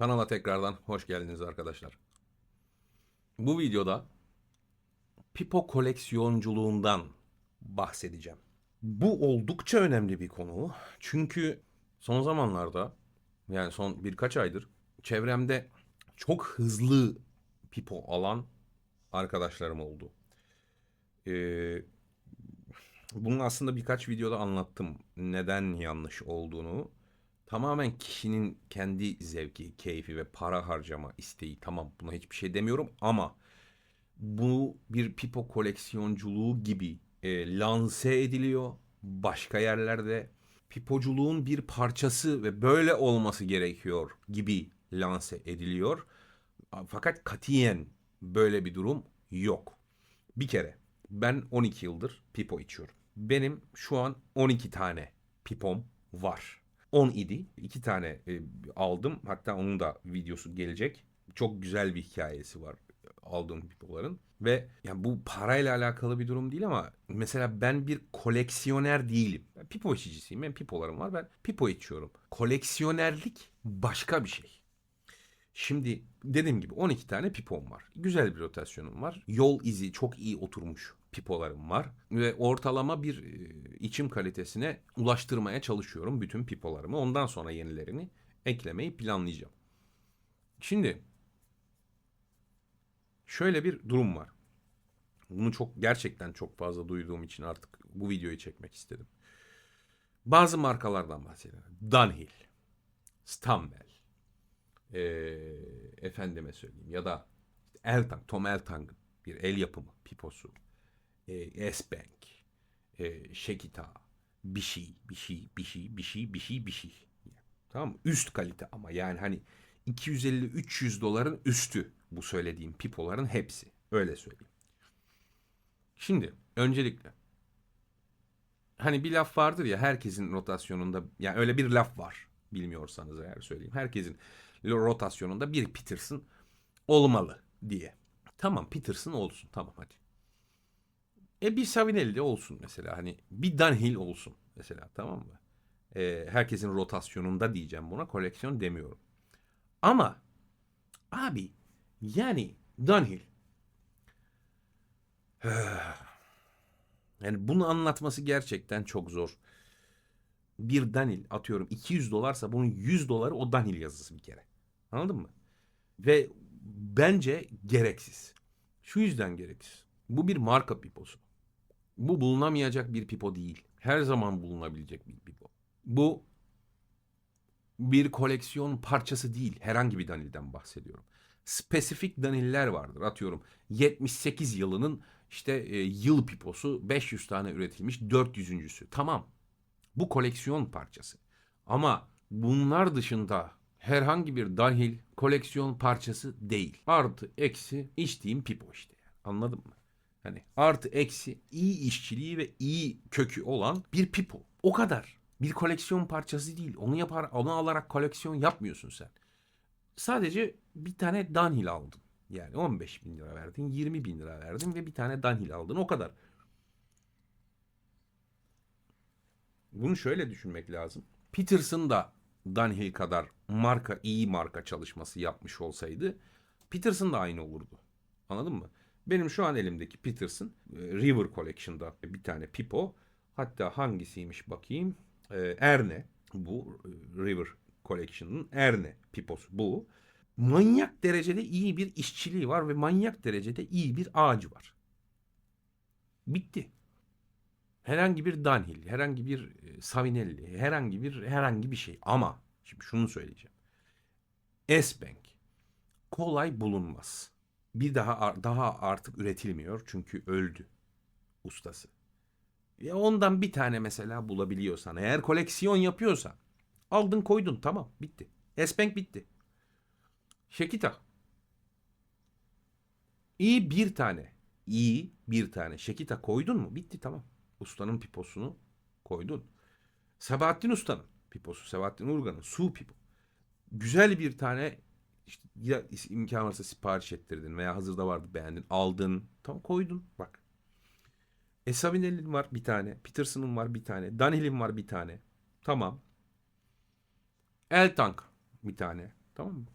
Kanala tekrardan hoş geldiniz arkadaşlar. Bu videoda pipo koleksiyonculuğundan bahsedeceğim. Bu oldukça önemli bir konu. Çünkü son zamanlarda yani son birkaç aydır çevremde çok hızlı pipo alan arkadaşlarım oldu. Ee, bunu aslında birkaç videoda anlattım. Neden yanlış olduğunu. Tamamen kişinin kendi zevki, keyfi ve para harcama isteği. Tamam buna hiçbir şey demiyorum ama bu bir pipo koleksiyonculuğu gibi e, lanse ediliyor. Başka yerlerde pipoculuğun bir parçası ve böyle olması gerekiyor gibi lanse ediliyor. Fakat katiyen böyle bir durum yok. Bir kere ben 12 yıldır pipo içiyorum. Benim şu an 12 tane pipom var. 10 idi. 2 tane e, aldım. Hatta onun da videosu gelecek. Çok güzel bir hikayesi var aldığım pipoların. Ve yani bu parayla alakalı bir durum değil ama mesela ben bir koleksiyoner değilim. Ben pipo içicisiyim. Benim pipolarım var. Ben pipo içiyorum. Koleksiyonerlik başka bir şey. Şimdi dediğim gibi 12 tane pipom var. Güzel bir rotasyonum var. Yol izi çok iyi oturmuş pipolarım var. Ve ortalama bir e, içim kalitesine ulaştırmaya çalışıyorum bütün pipolarımı. Ondan sonra yenilerini eklemeyi planlayacağım. Şimdi şöyle bir durum var. Bunu çok gerçekten çok fazla duyduğum için artık bu videoyu çekmek istedim. Bazı markalardan bahsediyorum. Dunhill, Stammel, e, efendime söyleyeyim ya da Eltang, Tom Eltang'ın bir el yapımı piposu, e, S-Bank, e, Şekita, bir şey, bir şey, bir şey, bir şey, bir şey, bir şey. Tamam mı? Üst kalite ama yani hani 250-300 doların üstü bu söylediğim pipoların hepsi. Öyle söyleyeyim. Şimdi öncelikle hani bir laf vardır ya herkesin rotasyonunda yani öyle bir laf var bilmiyorsanız eğer söyleyeyim. Herkesin rotasyonunda bir Peterson olmalı diye. Tamam Peterson olsun tamam hadi. E bir Savinelli olsun mesela hani bir Dunhill olsun mesela tamam mı? E, herkesin rotasyonunda diyeceğim buna koleksiyon demiyorum. Ama abi yani Dunhill yani bunu anlatması gerçekten çok zor. Bir Dunhill atıyorum 200 dolarsa bunun 100 doları o Dunhill yazısı bir kere. Anladın mı? Ve bence gereksiz. Şu yüzden gereksiz. Bu bir marka piposu. Bu bulunamayacak bir pipo değil. Her zaman bulunabilecek bir pipo. Bu bir koleksiyon parçası değil. Herhangi bir Danil'den bahsediyorum. Spesifik Daniller vardır. Atıyorum 78 yılının işte e, yıl piposu 500 tane üretilmiş 400.sü. Tamam. Bu koleksiyon parçası. Ama bunlar dışında herhangi bir dahil koleksiyon parçası değil. Artı eksi içtiğim pipo işte. Anladın mı? Hani artı eksi iyi işçiliği ve iyi kökü olan bir pipo. O kadar. Bir koleksiyon parçası değil. Onu yapar, onu alarak koleksiyon yapmıyorsun sen. Sadece bir tane Dunhill aldın. Yani 15 bin lira verdin, 20 bin lira verdin ve bir tane Dunhill aldın. O kadar. Bunu şöyle düşünmek lazım. Peterson da Dunhill kadar marka iyi marka çalışması yapmış olsaydı Peterson da aynı olurdu. Anladın mı? Benim şu an elimdeki Peterson e, River Collection'da bir tane pipo. Hatta hangisiymiş bakayım. E, Erne bu e, River Collection'ın Erne piposu bu. Manyak derecede iyi bir işçiliği var ve manyak derecede iyi bir ağacı var. Bitti. Herhangi bir Dunhill, herhangi bir Savinelli, herhangi bir herhangi bir şey. Ama şimdi şunu söyleyeceğim. S-Bank kolay bulunmaz bir daha daha artık üretilmiyor çünkü öldü ustası. Ya ondan bir tane mesela bulabiliyorsan eğer koleksiyon yapıyorsan aldın koydun tamam bitti. Esbank bitti. Şekita. İyi bir tane. iyi bir tane. Şekita koydun mu? Bitti tamam. Ustanın piposunu koydun. Sabahattin Usta'nın piposu. Sabahattin Urgan'ın su pipo. Güzel bir tane işte ya imkan varsa sipariş ettirdin veya hazırda vardı beğendin aldın tam koydun bak. Esavinelli'nin var bir tane. Peterson'ın var bir tane. Danhill'in var bir tane. Tamam. El Tank bir tane. Tamam mı?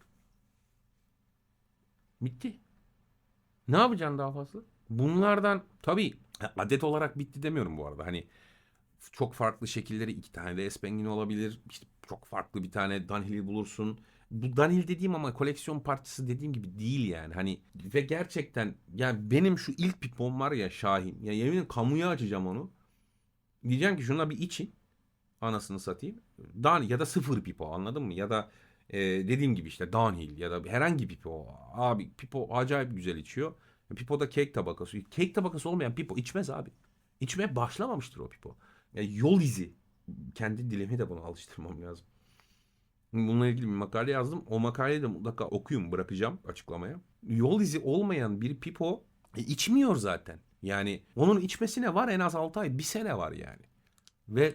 Bitti. Ne yapacaksın daha fazla? Bunlardan tabii adet olarak bitti demiyorum bu arada. Hani çok farklı şekilleri iki tane de Espengin olabilir. İşte çok farklı bir tane Dunhill bulursun. Bu Dunhill dediğim ama koleksiyon parçası dediğim gibi değil yani. Hani ve gerçekten yani benim şu ilk pipom var ya Şahin. Ya yemin ederim kamuya açacağım onu. Diyeceğim ki şuna bir için. Anasını satayım. Dan ya da sıfır pipo anladın mı? Ya da e, dediğim gibi işte downhill ya da herhangi bir pipo. Abi pipo acayip güzel içiyor. Pipo'da kek tabakası. Kek tabakası olmayan pipo içmez abi. İçmeye başlamamıştır o pipo. Yani yol izi. Kendi dilimi de buna alıştırmam lazım. Bununla ilgili bir makale yazdım. O makaleyi de mutlaka okuyun bırakacağım açıklamaya. Yol izi olmayan bir pipo e, içmiyor zaten. Yani onun içmesine var en az 6 ay, bir sene var yani. Ve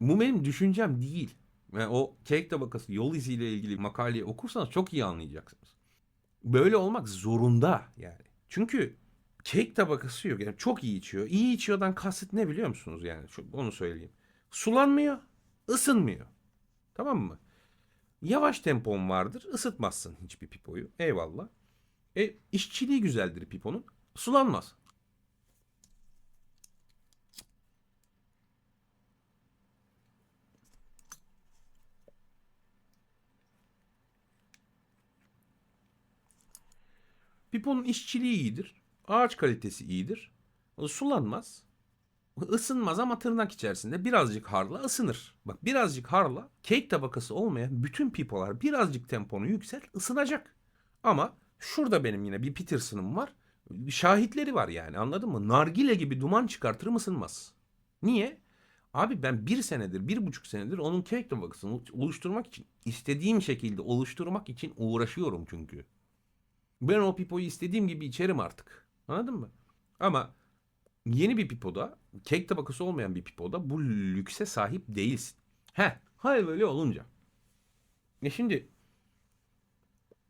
bu benim düşüncem değil. Yani o kek tabakası yol iziyle ilgili makaleyi okursanız çok iyi anlayacaksınız. Böyle olmak zorunda yani. Çünkü kek tabakası yok. Yani çok iyi içiyor. İyi içiyordan kasıt ne biliyor musunuz yani? Onu söyleyeyim. Sulanmıyor, ısınmıyor. Tamam mı? Yavaş tempon vardır. ısıtmazsın hiçbir pipoyu. Eyvallah. E işçiliği güzeldir piponun. Sulanmaz. Piponun işçiliği iyidir. Ağaç kalitesi iyidir. Sulanmaz. Isınmaz ama tırnak içerisinde birazcık harla ısınır. Bak birazcık harla cake tabakası olmayan bütün pipolar birazcık temponu yükselt ısınacak. Ama şurada benim yine bir Peterson'ım var. Şahitleri var yani anladın mı? Nargile gibi duman çıkartırım ısınmaz. Niye? Abi ben bir senedir, bir buçuk senedir onun cake tabakasını oluşturmak için, istediğim şekilde oluşturmak için uğraşıyorum çünkü. Ben o pipoyu istediğim gibi içerim artık. Anladın mı? Ama yeni bir pipoda, kek tabakası olmayan bir pipoda bu lükse sahip değilsin. He, hayır böyle olunca. E şimdi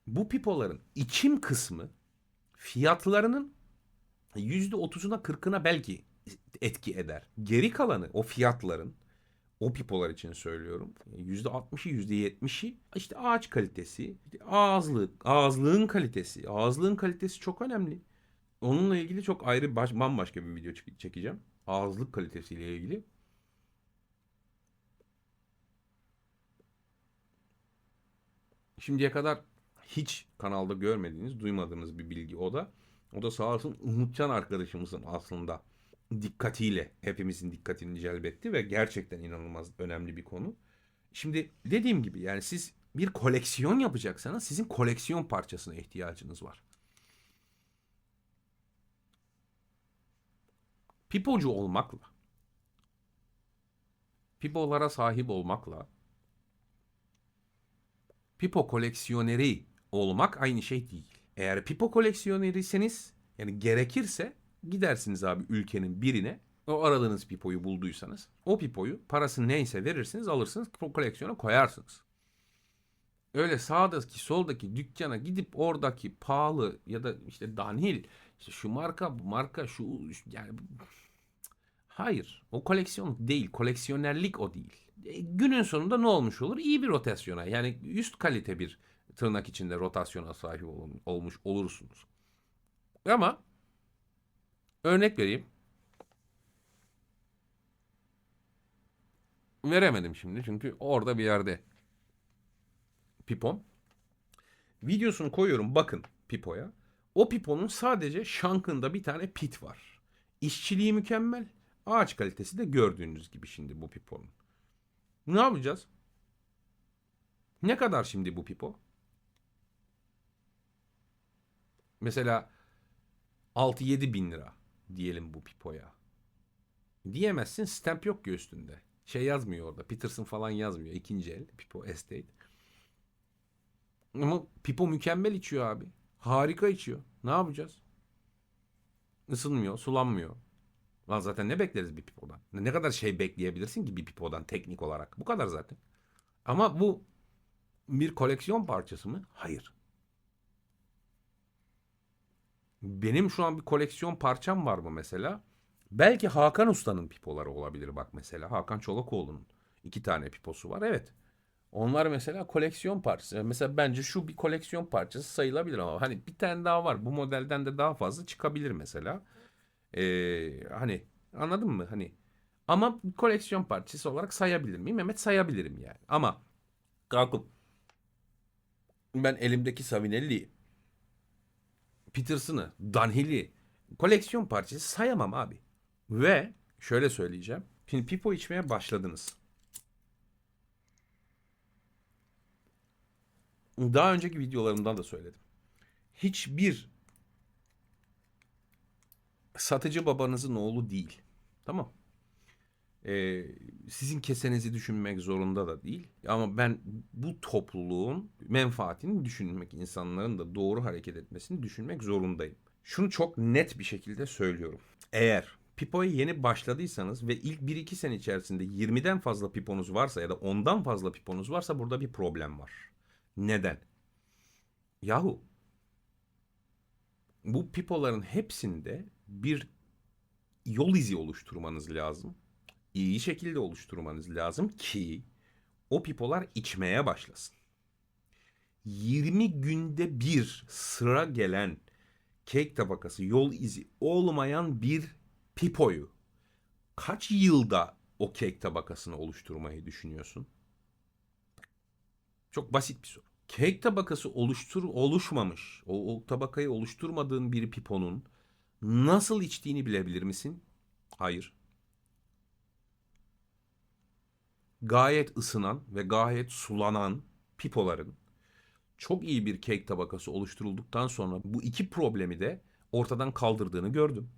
bu pipoların içim kısmı fiyatlarının yüzde otuzuna kırkına belki etki eder. Geri kalanı o fiyatların o pipolar için söylüyorum. Yüzde altmışı, yüzde yetmişi işte ağaç kalitesi, ağızlık, ağızlığın kalitesi. Ağızlığın kalitesi çok önemli. Onunla ilgili çok ayrı baş, bambaşka bir video çek- çekeceğim. Ağızlık kalitesiyle ilgili. Şimdiye kadar hiç kanalda görmediğiniz, duymadığınız bir bilgi o da. O da sağ olsun Umutcan arkadaşımızın aslında dikkatiyle hepimizin dikkatini celbetti ve gerçekten inanılmaz önemli bir konu. Şimdi dediğim gibi yani siz bir koleksiyon yapacaksanız sizin koleksiyon parçasına ihtiyacınız var. Pipocu olmakla, pipolara sahip olmakla, pipo koleksiyoneri olmak aynı şey değil. Eğer pipo koleksiyoneriyseniz yani gerekirse gidersiniz abi ülkenin birine o aradığınız pipoyu bulduysanız o pipoyu parası neyse verirsiniz alırsınız koleksiyona koyarsınız. Öyle sağdaki soldaki dükkana gidip oradaki pahalı ya da işte Danhil işte şu marka marka şu yani hayır o koleksiyon değil koleksiyonerlik o değil. E, günün sonunda ne olmuş olur? İyi bir rotasyona yani üst kalite bir tırnak içinde rotasyona sahip ol- olmuş olursunuz. Ama örnek vereyim. Veremedim şimdi çünkü orada bir yerde pipom. Videosunu koyuyorum bakın pipoya. O piponun sadece şankında bir tane pit var. İşçiliği mükemmel. Ağaç kalitesi de gördüğünüz gibi şimdi bu piponun. Ne yapacağız? Ne kadar şimdi bu pipo? Mesela 6-7 bin lira diyelim bu pipoya. Diyemezsin stamp yok ki üstünde. Şey yazmıyor orada. Peterson falan yazmıyor. İkinci el. Pipo Estate. Ama Pipo mükemmel içiyor abi. Harika içiyor. Ne yapacağız? Isınmıyor, sulanmıyor. Lan zaten ne bekleriz bir pipodan? Ne kadar şey bekleyebilirsin ki bir pipodan teknik olarak? Bu kadar zaten. Ama bu bir koleksiyon parçası mı? Hayır. Benim şu an bir koleksiyon parçam var mı mesela? Belki Hakan Usta'nın pipoları olabilir bak mesela. Hakan Çolakoğlu'nun iki tane piposu var. Evet. Onlar mesela koleksiyon parçası. Mesela bence şu bir koleksiyon parçası sayılabilir ama hani bir tane daha var. Bu modelden de daha fazla çıkabilir mesela. Ee, hani anladın mı? Hani ama koleksiyon parçası olarak sayabilir miyim? Evet sayabilirim yani. Ama kalkıp ben elimdeki Savinelli, Peterson'ı, Dunhill'i koleksiyon parçası sayamam abi. Ve şöyle söyleyeceğim. Şimdi pipo içmeye başladınız. Daha önceki videolarımdan da söyledim. Hiçbir satıcı babanızın oğlu değil. Tamam. Ee, sizin kesenizi düşünmek zorunda da değil. Ama ben bu topluluğun menfaatini düşünmek, insanların da doğru hareket etmesini düşünmek zorundayım. Şunu çok net bir şekilde söylüyorum. Eğer Pipo'ya yeni başladıysanız ve ilk 1-2 sene içerisinde 20'den fazla piponuz varsa ya da 10'dan fazla piponuz varsa burada bir problem var. Neden? Yahu bu pipoların hepsinde bir yol izi oluşturmanız lazım. İyi şekilde oluşturmanız lazım ki o pipolar içmeye başlasın. 20 günde bir sıra gelen kek tabakası yol izi olmayan bir pipoyu kaç yılda o kek tabakasını oluşturmayı düşünüyorsun? Çok basit bir soru. Kek tabakası oluştur oluşmamış, o, o tabakayı oluşturmadığın bir piponun nasıl içtiğini bilebilir misin? Hayır. Gayet ısınan ve gayet sulanan pipoların çok iyi bir kek tabakası oluşturulduktan sonra bu iki problemi de ortadan kaldırdığını gördüm.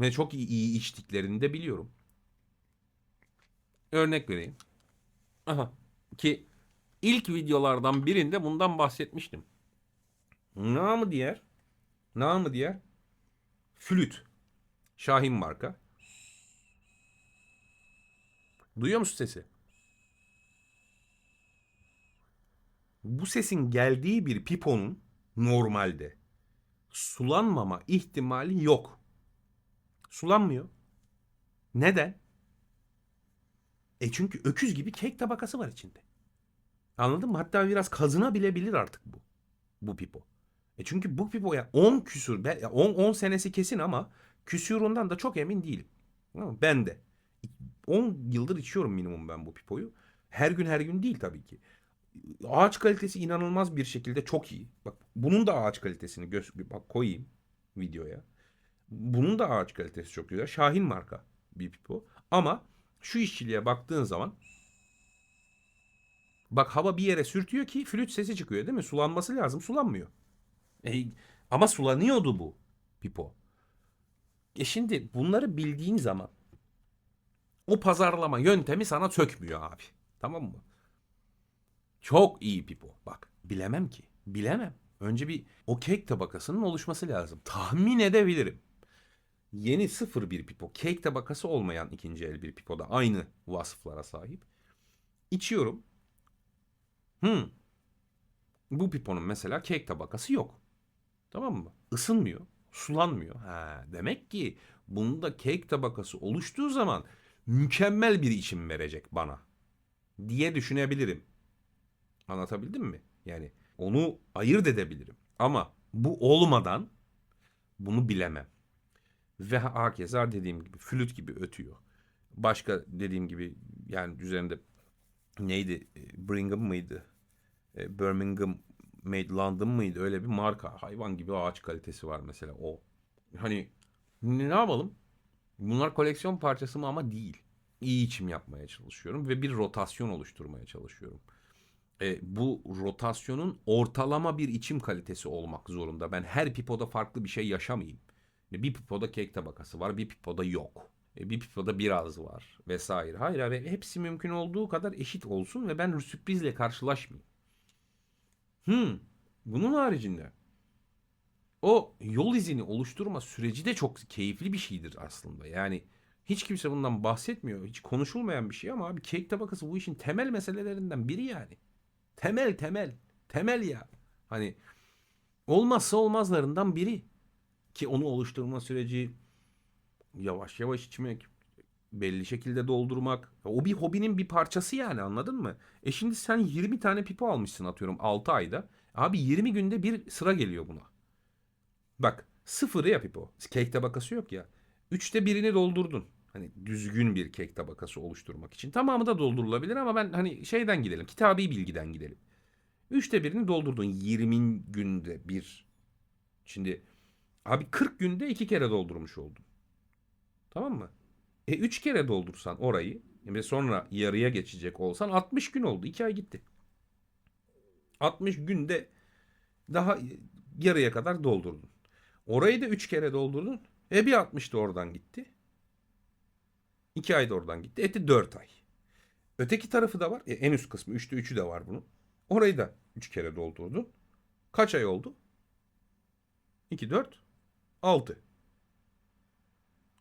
Ve çok iyi, iyi içtiklerini de biliyorum. Örnek vereyim. Aha. Ki ilk videolardan birinde bundan bahsetmiştim. Namı diğer. Namı diğer. Flüt. Şahin marka. Duyuyor musun sesi? Bu sesin geldiği bir piponun normalde sulanmama ihtimali yok. Sulanmıyor. Neden? E çünkü öküz gibi kek tabakası var içinde. Anladın mı? Hatta biraz kazınabilir artık bu. Bu pipo. E çünkü bu pipo ya 10 küsür, 10 10 senesi kesin ama küsüründen de çok emin değilim. Ben de. 10 yıldır içiyorum minimum ben bu pipoyu. Her gün her gün değil tabii ki. Ağaç kalitesi inanılmaz bir şekilde çok iyi. Bak bunun da ağaç kalitesini göz bak koyayım videoya. Bunun da ağaç kalitesi çok güzel. Şahin marka bir pipo. Ama şu işçiliğe baktığın zaman bak hava bir yere sürtüyor ki flüt sesi çıkıyor değil mi? Sulanması lazım. Sulanmıyor. E, ama sulanıyordu bu pipo. E şimdi bunları bildiğin zaman o pazarlama yöntemi sana sökmüyor abi. Tamam mı? Çok iyi pipo. Bak bilemem ki. Bilemem. Önce bir o kek tabakasının oluşması lazım. Tahmin edebilirim. Yeni sıfır bir pipo. Kek tabakası olmayan ikinci el bir pipo da aynı vasıflara sahip. İçiyorum. Hmm. Bu piponun mesela kek tabakası yok. Tamam mı? Isınmıyor. Sulanmıyor. Ha, demek ki bunda kek tabakası oluştuğu zaman mükemmel bir içim verecek bana diye düşünebilirim. Anlatabildim mi? Yani onu ayırt edebilirim. Ama bu olmadan bunu bilemem. Ve hakeza dediğim gibi flüt gibi ötüyor. Başka dediğim gibi yani üzerinde neydi? Brigham mıydı? E, Birmingham Made London mıydı? Öyle bir marka. Hayvan gibi ağaç kalitesi var mesela o. Hani ne yapalım? Bunlar koleksiyon parçası mı ama değil. İyi içim yapmaya çalışıyorum ve bir rotasyon oluşturmaya çalışıyorum. E, bu rotasyonun ortalama bir içim kalitesi olmak zorunda. Ben her pipoda farklı bir şey yaşamayayım. E, Bir pipoda kek tabakası var, bir pipoda yok. E, Bir pipoda biraz var vesaire. Hayır abi hepsi mümkün olduğu kadar eşit olsun ve ben sürprizle karşılaşmayayım. Hmm, bunun haricinde o yol izini oluşturma süreci de çok keyifli bir şeydir aslında. Yani hiç kimse bundan bahsetmiyor. Hiç konuşulmayan bir şey ama abi kek tabakası bu işin temel meselelerinden biri yani. Temel temel. Temel ya. Hani olmazsa olmazlarından biri. Ki onu oluşturma süreci yavaş yavaş içmek, belli şekilde doldurmak. O bir hobinin bir parçası yani anladın mı? E şimdi sen 20 tane pipo almışsın atıyorum 6 ayda. Abi 20 günde bir sıra geliyor buna. Bak sıfırı ya pipo. Kek tabakası yok ya. Üçte birini doldurdun. Hani düzgün bir kek tabakası oluşturmak için. Tamamı da doldurulabilir ama ben hani şeyden gidelim. Kitabi bilgiden gidelim. Üçte birini doldurdun 20 günde bir. Şimdi abi 40 günde iki kere doldurmuş oldun. Tamam mı? E 3 kere doldursan orayı ve sonra yarıya geçecek olsan 60 gün oldu. 2 ay gitti. 60 günde daha yarıya kadar doldurdun. Orayı da 3 kere doldurdun. E bir 60 da oradan gitti. 2 ay da oradan gitti. Etti 4 ay. Öteki tarafı da var. E, en üst kısmı 3'te 3'ü de var bunun. Orayı da 3 kere doldurdun. Kaç ay oldu? 2, 4, 6.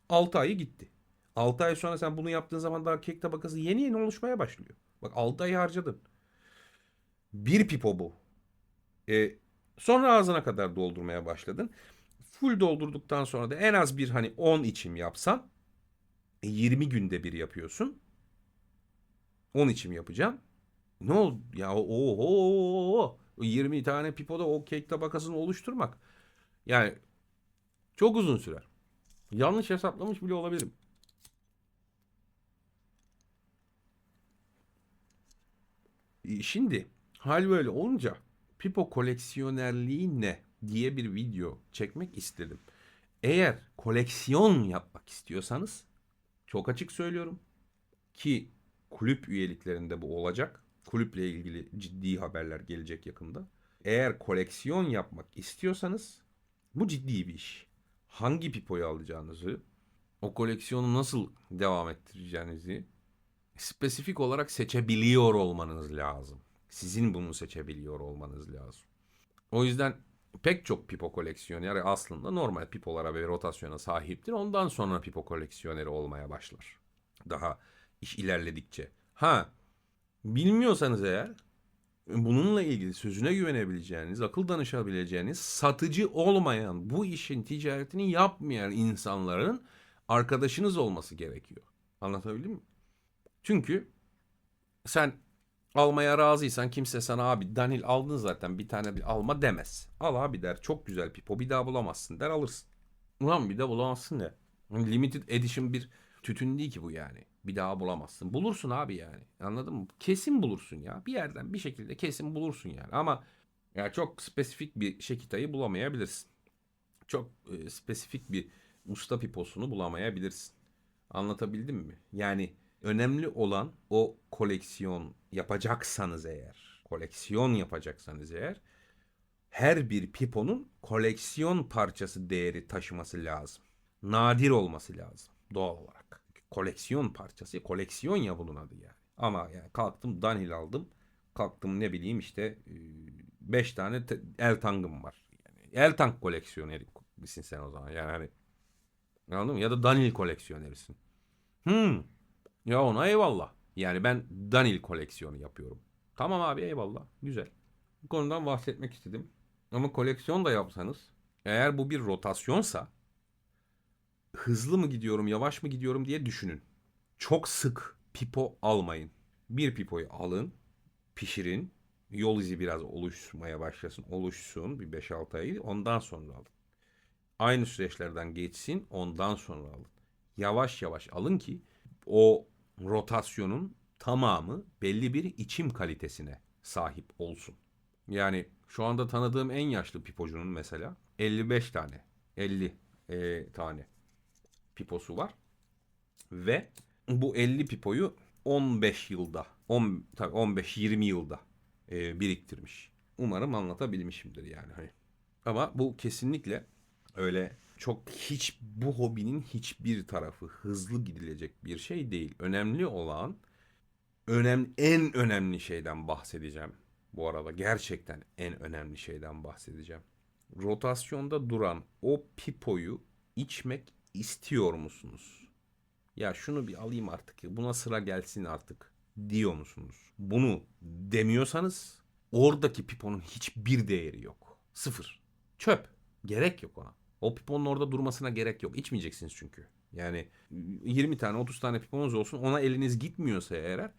6 ayı gitti. 6 ay sonra sen bunu yaptığın zaman daha kek tabakası yeni yeni oluşmaya başlıyor. Bak 6 ay harcadın. Bir pipo bu. E, sonra ağzına kadar doldurmaya başladın. Full doldurduktan sonra da en az bir hani 10 içim yapsan e, 20 günde bir yapıyorsun. 10 içim yapacağım. Ne oldu? Ya oho 20 tane pipoda o kek tabakasını oluşturmak. Yani çok uzun sürer. Yanlış hesaplamış bile olabilirim. E, Şimdi hal böyle olunca pipo koleksiyonerliği ne diye bir video çekmek istedim. Eğer koleksiyon yapmak istiyorsanız çok açık söylüyorum ki kulüp üyeliklerinde bu olacak. Kulüple ilgili ciddi haberler gelecek yakında. Eğer koleksiyon yapmak istiyorsanız bu ciddi bir iş. Hangi pipoyu alacağınızı, o koleksiyonu nasıl devam ettireceğinizi spesifik olarak seçebiliyor olmanız lazım. Sizin bunu seçebiliyor olmanız lazım. O yüzden pek çok pipo koleksiyoneri aslında normal pipolara ve rotasyona sahiptir. Ondan sonra pipo koleksiyoneri olmaya başlar. Daha iş ilerledikçe. Ha, bilmiyorsanız eğer bununla ilgili sözüne güvenebileceğiniz, akıl danışabileceğiniz, satıcı olmayan, bu işin ticaretini yapmayan insanların arkadaşınız olması gerekiyor. Anlatabildim mi? Çünkü sen almaya razıysan kimse sana abi Danil aldın zaten bir tane bir alma demez. Al abi der çok güzel pipo bir daha bulamazsın der alırsın. Ulan bir de bulamazsın ne? Limited edition bir tütün değil ki bu yani. Bir daha bulamazsın. Bulursun abi yani. Anladın mı? Kesin bulursun ya. Bir yerden bir şekilde kesin bulursun yani. Ama ya çok spesifik bir şekitayı bulamayabilirsin. Çok e, spesifik bir usta piposunu bulamayabilirsin. Anlatabildim mi? Yani önemli olan o koleksiyon yapacaksanız eğer, koleksiyon yapacaksanız eğer her bir piponun koleksiyon parçası değeri taşıması lazım. Nadir olması lazım doğal olarak. Koleksiyon parçası, koleksiyon ya bunun adı yani. Ama yani kalktım Danil aldım. Kalktım ne bileyim işte 5 tane te- el tangım var. Yani el tank koleksiyonerisin sen o zaman. Yani hani anladın mı? Ya da Danil koleksiyonerisin. Hmm. Ya ona eyvallah. Yani ben Danil koleksiyonu yapıyorum. Tamam abi eyvallah. Güzel. Bu konudan bahsetmek istedim. Ama koleksiyon da yapsanız eğer bu bir rotasyonsa hızlı mı gidiyorum, yavaş mı gidiyorum diye düşünün. Çok sık pipo almayın. Bir pipoyu alın, pişirin, yol izi biraz oluşmaya başlasın, oluşsun bir 5-6 ay, ondan sonra alın. Aynı süreçlerden geçsin, ondan sonra alın. Yavaş yavaş alın ki o rotasyonun tamamı belli bir içim kalitesine sahip olsun. Yani şu anda tanıdığım en yaşlı pipocunun mesela 55 tane, 50 e, tane piposu var. Ve bu 50 pipoyu 15 yılda, 10 tabii 15-20 yılda e, biriktirmiş. Umarım anlatabilmişimdir yani hani. Ama bu kesinlikle öyle çok hiç bu hobinin hiçbir tarafı hızlı gidilecek bir şey değil. Önemli olan önemli en önemli şeyden bahsedeceğim. Bu arada gerçekten en önemli şeyden bahsedeceğim. Rotasyonda duran o pipoyu içmek istiyor musunuz? Ya şunu bir alayım artık buna sıra gelsin artık diyor musunuz? Bunu demiyorsanız oradaki piponun hiçbir değeri yok. Sıfır. Çöp. Gerek yok ona. O piponun orada durmasına gerek yok. İçmeyeceksiniz çünkü. Yani 20 tane 30 tane piponuz olsun ona eliniz gitmiyorsa eğer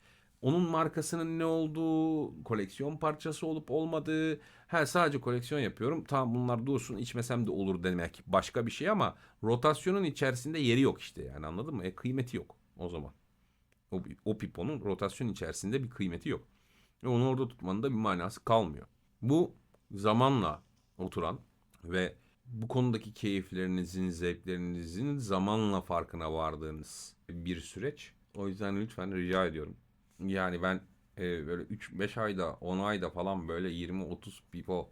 onun markasının ne olduğu, koleksiyon parçası olup olmadığı, ha sadece koleksiyon yapıyorum. Tamam bunlar dursun içmesem de olur demek başka bir şey ama rotasyonun içerisinde yeri yok işte yani anladın mı? E, kıymeti yok o zaman. O, o piponun rotasyon içerisinde bir kıymeti yok. Ve onu orada tutmanın da bir manası kalmıyor. Bu zamanla oturan ve bu konudaki keyiflerinizin, zevklerinizin zamanla farkına vardığınız bir süreç. O yüzden lütfen rica ediyorum. Yani ben e, böyle 3-5 ayda, 10 ayda falan böyle 20-30 pipo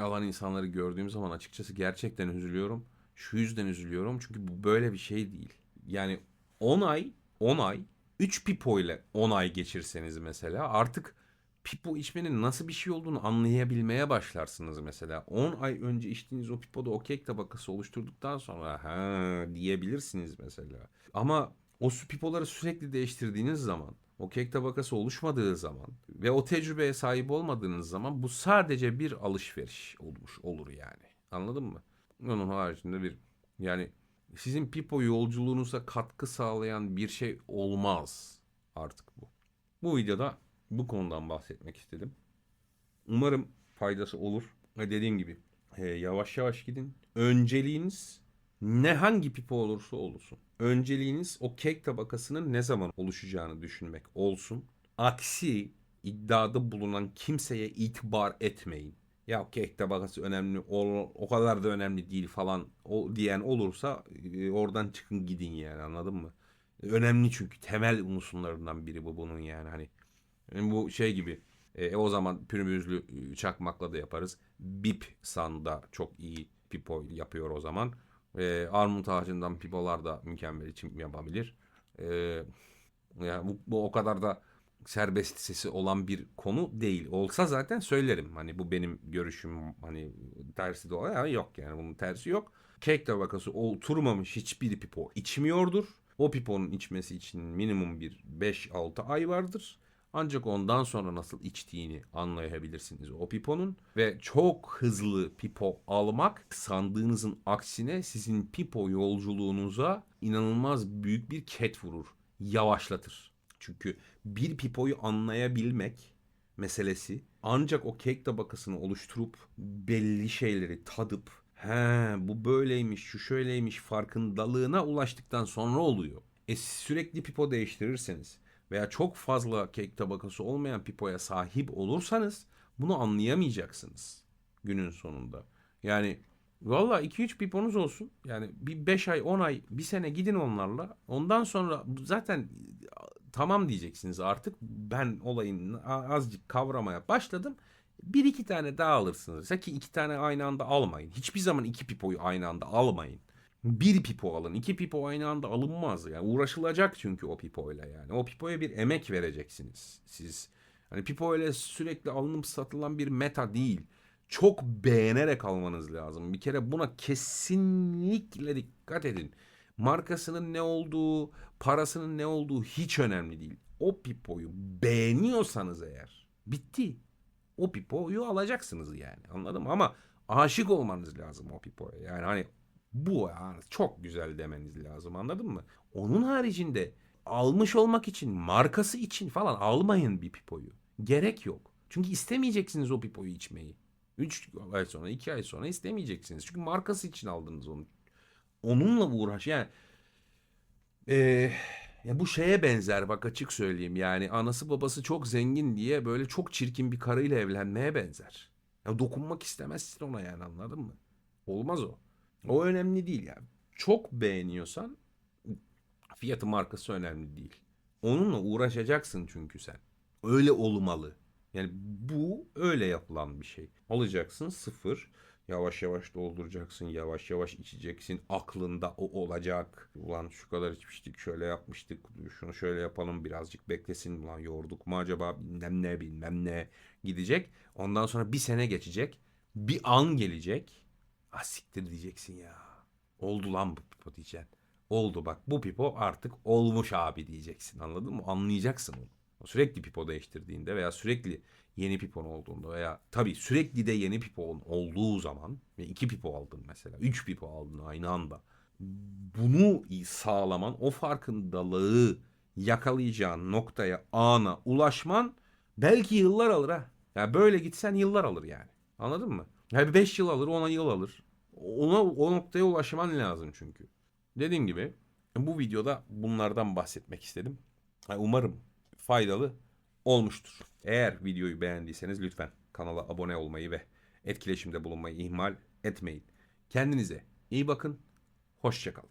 alan insanları gördüğüm zaman açıkçası gerçekten üzülüyorum. Şu yüzden üzülüyorum çünkü bu böyle bir şey değil. Yani 10 ay, 10 ay 3 pipo ile 10 ay geçirseniz mesela artık pipo içmenin nasıl bir şey olduğunu anlayabilmeye başlarsınız mesela. 10 ay önce içtiğiniz o pipoda o kek tabakası oluşturduktan sonra ha diyebilirsiniz mesela. Ama o su pipoları sürekli değiştirdiğiniz zaman, o kek tabakası oluşmadığı zaman ve o tecrübeye sahip olmadığınız zaman bu sadece bir alışveriş olmuş olur yani. Anladın mı? Onun haricinde bir yani sizin pipo yolculuğunuza katkı sağlayan bir şey olmaz artık bu. Bu videoda bu konudan bahsetmek istedim. Umarım faydası olur. Ve dediğim gibi e, yavaş yavaş gidin. Önceliğiniz ne hangi pipo olursa olsun. Önceliğiniz o kek tabakasının ne zaman oluşacağını düşünmek olsun. Aksi iddiada bulunan kimseye itibar etmeyin. Ya kek tabakası önemli, o, o kadar da önemli değil falan o diyen olursa e, oradan çıkın gidin yani anladın mı? Önemli çünkü temel unsurlarından biri bu bunun yani hani yani bu şey gibi. E, o zaman pürmüzlü e, çakmakla da yaparız. Bip sanda çok iyi pipo yapıyor o zaman. E, armut ağacından pipolar da mükemmel içim yapabilir. E, yani bu, bu o kadar da serbest sesi olan bir konu değil. Olsa zaten söylerim. Hani bu benim görüşüm hani tersi de olan yok yani bunun tersi yok. Kek tabakası oturmamış hiçbir pipo içmiyordur. O piponun içmesi için minimum bir 5-6 ay vardır. Ancak ondan sonra nasıl içtiğini anlayabilirsiniz o piponun. Ve çok hızlı pipo almak sandığınızın aksine sizin pipo yolculuğunuza inanılmaz büyük bir ket vurur. Yavaşlatır. Çünkü bir pipoyu anlayabilmek meselesi ancak o kek tabakasını oluşturup belli şeyleri tadıp he bu böyleymiş şu şöyleymiş farkındalığına ulaştıktan sonra oluyor. E sürekli pipo değiştirirseniz veya çok fazla kek tabakası olmayan pipoya sahip olursanız bunu anlayamayacaksınız günün sonunda. Yani valla 2-3 piponuz olsun. Yani bir 5 ay 10 ay bir sene gidin onlarla. Ondan sonra zaten tamam diyeceksiniz artık ben olayın azıcık kavramaya başladım. Bir iki tane daha alırsınız. Mesela ki iki tane aynı anda almayın. Hiçbir zaman iki pipoyu aynı anda almayın. Bir pipo alın. iki pipo aynı anda alınmaz. Yani uğraşılacak çünkü o pipoyla yani. O pipoya bir emek vereceksiniz siz. Hani pipo ile sürekli alınıp satılan bir meta değil. Çok beğenerek almanız lazım. Bir kere buna kesinlikle dikkat edin. Markasının ne olduğu, parasının ne olduğu hiç önemli değil. O pipoyu beğeniyorsanız eğer bitti. O pipoyu alacaksınız yani. Anladın mı? Ama aşık olmanız lazım o pipoya. Yani hani bu yani çok güzel demeniz lazım anladın mı? Onun haricinde almış olmak için markası için falan almayın bir pipoyu. Gerek yok. Çünkü istemeyeceksiniz o pipoyu içmeyi. 3 ay sonra 2 ay sonra istemeyeceksiniz. Çünkü markası için aldınız onu. Onunla uğraş yani ee, ya bu şeye benzer bak açık söyleyeyim yani anası babası çok zengin diye böyle çok çirkin bir karıyla evlenmeye benzer. Ya dokunmak istemezsin ona yani anladın mı? Olmaz o. O önemli değil yani. Çok beğeniyorsan fiyatı markası önemli değil. Onunla uğraşacaksın çünkü sen. Öyle olmalı. Yani bu öyle yapılan bir şey. Alacaksın sıfır. Yavaş yavaş dolduracaksın. Yavaş yavaş içeceksin. Aklında o olacak. Ulan şu kadar içmiştik. Şöyle yapmıştık. Şunu şöyle yapalım. Birazcık beklesin. Ulan yorduk mu acaba? Bilmem ne bilmem ne. Gidecek. Ondan sonra bir sene geçecek. Bir an gelecek. Ah siktir diyeceksin ya. Oldu lan bu pipo diyeceksin. Oldu bak bu pipo artık olmuş abi diyeceksin anladın mı? Anlayacaksın onu. Sürekli pipo değiştirdiğinde veya sürekli yeni pipon olduğunda veya tabii sürekli de yeni pipon olduğu zaman ve iki pipo aldın mesela. Üç pipo aldın aynı anda. bunu sağlaman, o farkındalığı yakalayacağın noktaya, ana ulaşman belki yıllar alır ha. Ya böyle gitsen yıllar alır yani. Anladın mı? Ya 5 yıl alır, 10 yıl alır. Ona o noktaya ulaşman lazım çünkü. Dediğim gibi bu videoda bunlardan bahsetmek istedim. Ha, Umarım faydalı olmuştur. Eğer videoyu beğendiyseniz lütfen kanala abone olmayı ve etkileşimde bulunmayı ihmal etmeyin. Kendinize iyi bakın. Hoşçakalın.